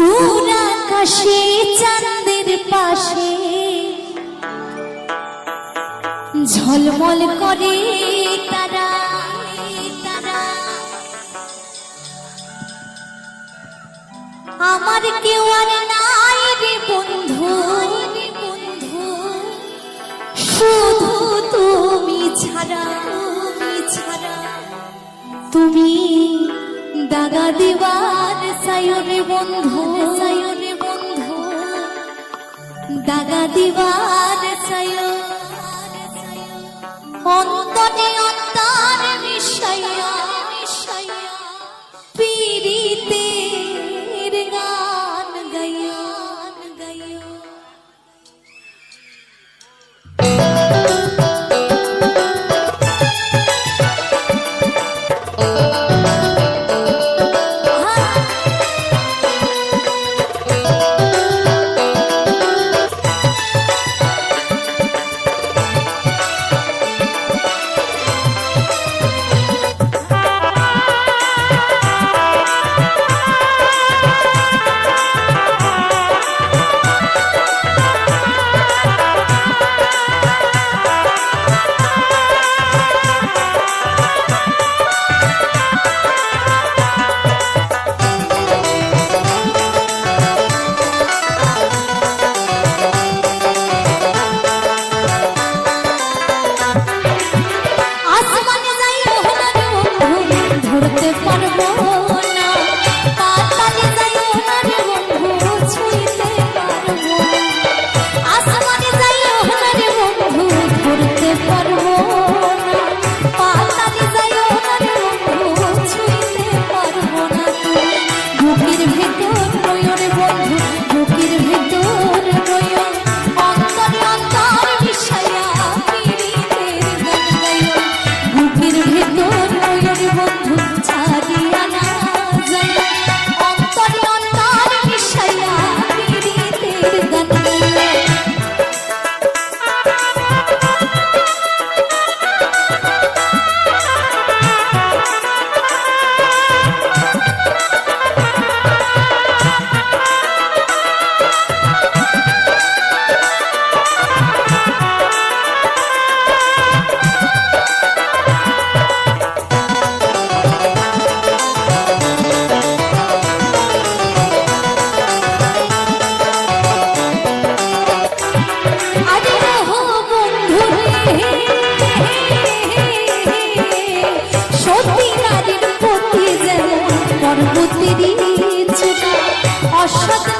দূর আকাশে চাঁদের পাশে ঝলমল করে তারা তারা। আমার কেউ আর নাই রে বন্ধু বন্ধু। শুধু তুমি ছাড়া তুমি ছাড়া। তুমি দাগা দিবার সায়রে বন্ধু সায়রে বন্ধু। দাগা দিবার সায় অন্তরে অন্তর মিশাইয়া। বদলে অসৎ